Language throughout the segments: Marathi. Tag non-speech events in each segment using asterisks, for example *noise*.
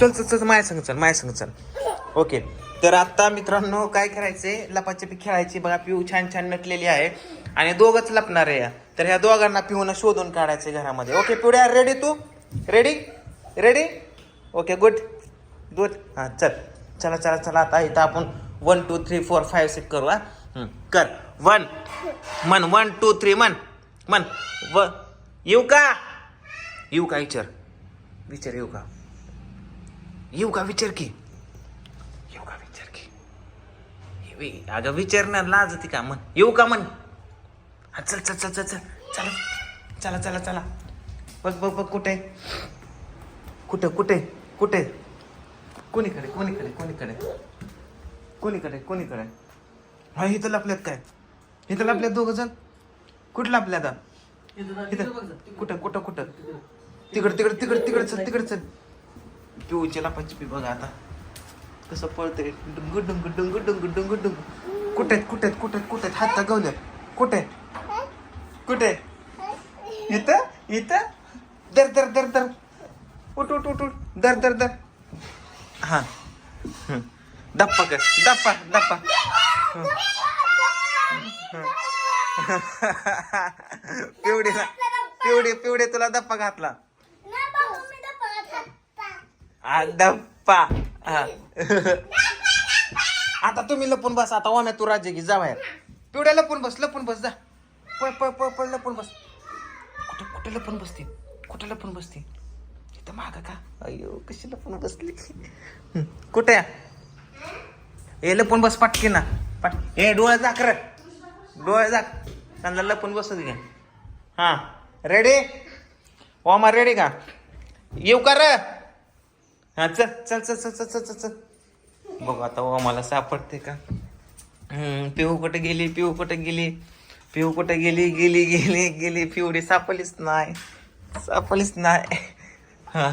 चल चल चल माय संग चल माय संग चल. ओके तर आता मित्रांनो काय करायचंय? लपाछपी खेळायची. बघा पिऊ छान छान नटलेली आहे. आणि दोघंच लपणार आहे या. तर ह्या दोघांना पिऊन शोधून काढायचे घरामध्ये. ओके पिवड्या रेडी तू? Ready ready okay good good हां चल. चला चला चला. आता इथं आपण one two three four five six करू हा? कर. वन मन वन टू थ्री मन. मन. व येऊ का? येऊ का विचार? विचार येऊ का? येऊ का विचार की येऊ का विचार की अगं विचार ना लाज ती का मन येऊ का मन हा चल चल चल चल चल. चला चला चला चला. बघ बघ बघ कुठे कुठे कुठे कुठे? कोणीकडे कोणीकडे कोणीकडे? कोणीकडे कोणीकडे? हा इथं लपल्यात काय? इथं लपल्यात दोघ जण? कुठं लपल्यात? आता? इथं. कुठं कुठं कुठं? तिकड तिकड तिकड तिकड चल तिकड चल. पिऊची लपाची बघा आता. कसं पळतंय. डुंग डुंग डुंग डुंग डुंग डुंग कुठे आहेत, कुठे आहेत, कुठे आहेत, कुठे आहेत? हात दाखवले कुठे कुठे इथं इथं? दर दर दर दर उठ उठ उठ उठ. दर दर दर हां. दप्पा कर. दप्पा दप्पा *laughs* पिवडीला. पिवडी पिवडी तुला दप्पा घातला. आ, दप्पा हा. आता तुम्ही लपून बस आता ओम्या तू राज्य घे जा बाहेर. पिवड्या लपून बस लपून बस जा. पळ पळ पळ पळ लपून बस. कुठं कुठं लपून बसते? कुठं लपून बसते? इथं माग का? अयो कशी लपून बसली? हं, कुठे ए लपून बस पटकी ना. पट ए डोळे झाक रे. डोळे झाक. त्यांना लपून बसत घे. हां रेडी ओमा रेडी का? येऊ का रे? हा चल चल चल चल चल चल चल. चल बघू आता ओमाला सापडते का? पिऊ कुठे गेली पिऊ कुठे गेली? पिऊ कुठे गेली गेली गेली गेली. पिवडी सापडलीच नाही. सापडलीच नाही. हा.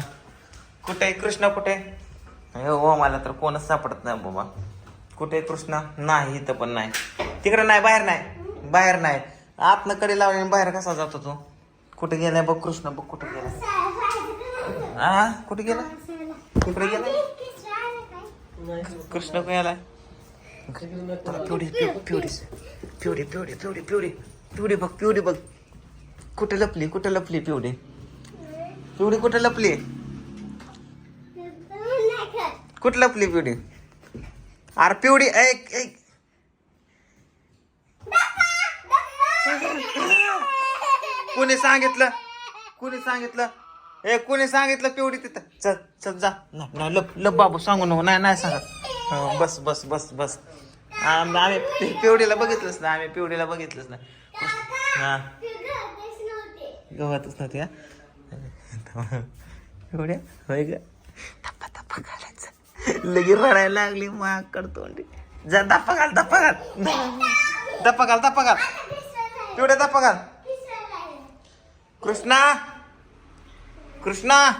कुठे आहे कृष्णा कुठे? ओ मला तर कोणच सापडत नाही बाबा. कुठे कृष्णा? नाही इथं पण नाही. तिकडे नाही बाहेर नाही. बाहेर नाही. आतनं कडे लावले बाहेर कसा जातो तो? कुठे गेलाय बघ कृष्ण बघ कुठे गेला हा कुठे गेला? तिकडे गेला? कृष्ण गेलाय पिवडी पिवडी पिवडी पिवडी पिवडी पिवडी पिवडी बघ पिवडी बघ. कुठे लपली कुठे लपली पिवडी? पिवडी कुठे लपली? कुठे लपली पिवडी? अरे पिवडी ऐक ऐक. कोणी सांगितलं? कोणी सांगितलं? ए कोणी सांगितलं पिवडी तिथं? चल चल जा. नाही लप लप बाबू सांगू नको नाही नाही सांगत. हं, बस बस बस बस. आम- आम्ही पिवडीला बघितलंच ना आम्ही पिवडीला बघितलंच ना हा. गव्हातच नव्हती हा पिवड्या होय ग धप्पा धप्पा घालायचं. लगी रडायला लागली माग कडतोंडी जा धप्पा घाल धप्पा घाल. धप्पा घाल धप्पा घाल. पिवड्या धप्पा घाल. कृष्णा! कृष्णा!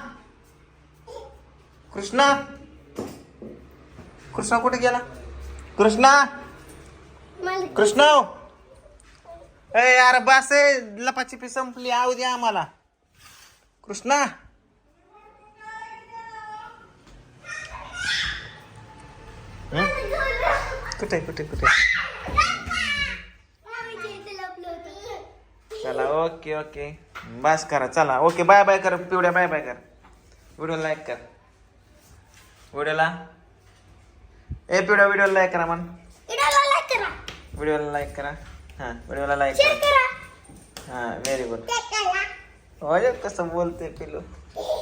कृष्णा! कृष्णा कुठे गेला? कृष्णा! कृष्णा ए यार बस आहे लपाची पी संपली आऊ द्या आम्हाला. कृष्णा! हं? कुठे कुठे कुठे? चला ओके ओके. बस करा चला. ओके बाय बाय कर पिवड्या बाय बाय कर. व्हिडिओ लाईक कर. व्हिडिओला ए पिवड्या व्हिडिओला लाईक करा मन व्हिडिओला लाईक करा. हां व्हिडिओला लाईक करा. हां व्हेरी गुड कसं बोलते पिलू. *laughs*